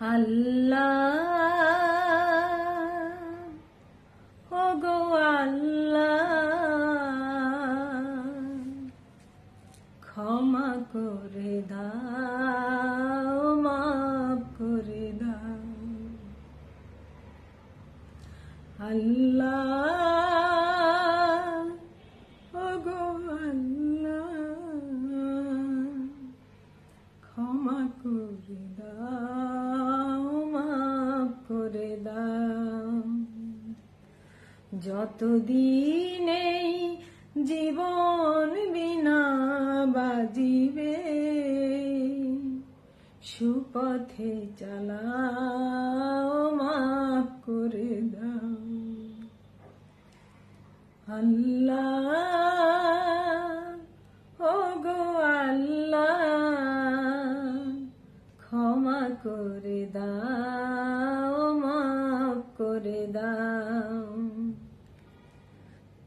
আল্লাহ ও গো আল্লাহ ক্ষমা করে দাও মাফ করে দাও। আল্লাহ যতদিন এই জীবন বিনা বাজিবে, সুপথে চালাও, মাফ করে দাও। আল্লাহ ও গো আল্লাহ, ক্ষমা করে দাও, মাফ করে দাও।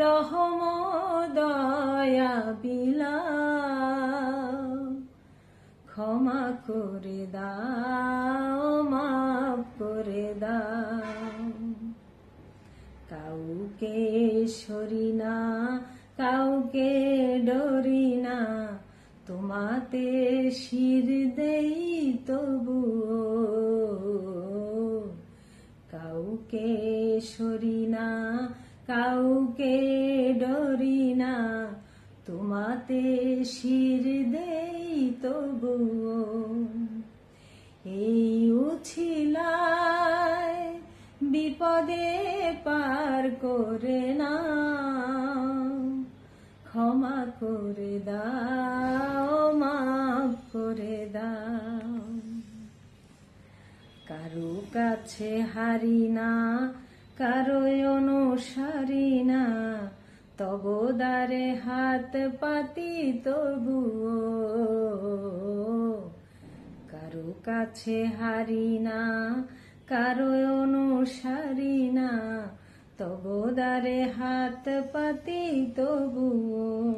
রহম দয়া বিলা ক্ষমা করে দাও, মাফ করে দাও। কাউকে সরি না, কাউকে ডরি না, তোমাতে শির দেই তবুও। কাউকে সরি না কাউকে ডরি না, তোমাতে শির দেই তবুও। এই উছিলায় বিপদে পার করে না ক্ষমা করে দাও, মাফ করে দাও। কারও কাছে হারি না কারও অনুসারী না। তবদারে হাত পাতি তবুও। কারও কাছে হারি না কারও অনুসারী না। তবদারে হাত পাতি তবুও।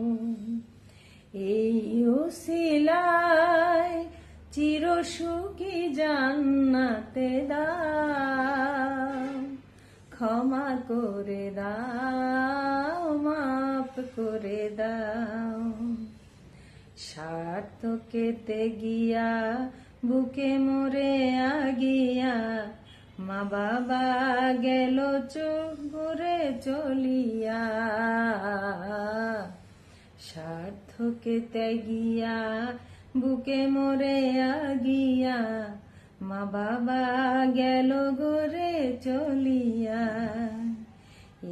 এই ওসিলায় চির সুখী জান্নাতে দাও। ক্ষমা করে দাও, মাফ করে দাও। সার্থকেতে গিয়া, বুকে মরে আগিয়া, মা বাবা গেল চোখ ঘুরে চলিয়া। সার্থকেতে গিয়া, বুকে মরে আগিয়া মা বাবা গেল গোরে চলিয়া।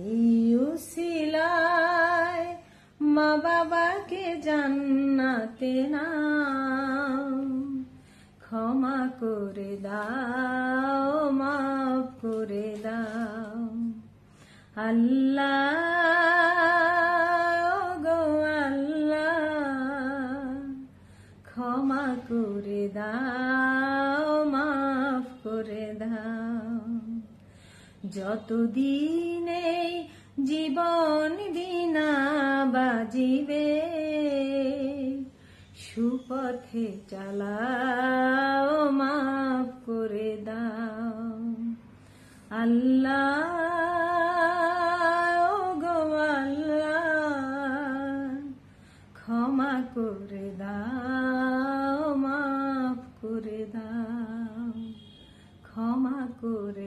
এই উসিলায় মা বাবাকে জান্নাতে না ক্ষমা করে দাও, মাফ করে দাও। আল্লাহ গো আল্লাহ, ক্ষমা করে দাও। যতদিন জীবন বিনা বাজিবে, সুপথে চালাও, মাফ করে দাও। আল্লাহ গো আল্লাহ, ক্ষমা করে দাও, মাফ করে দাও। ক্ষমা করে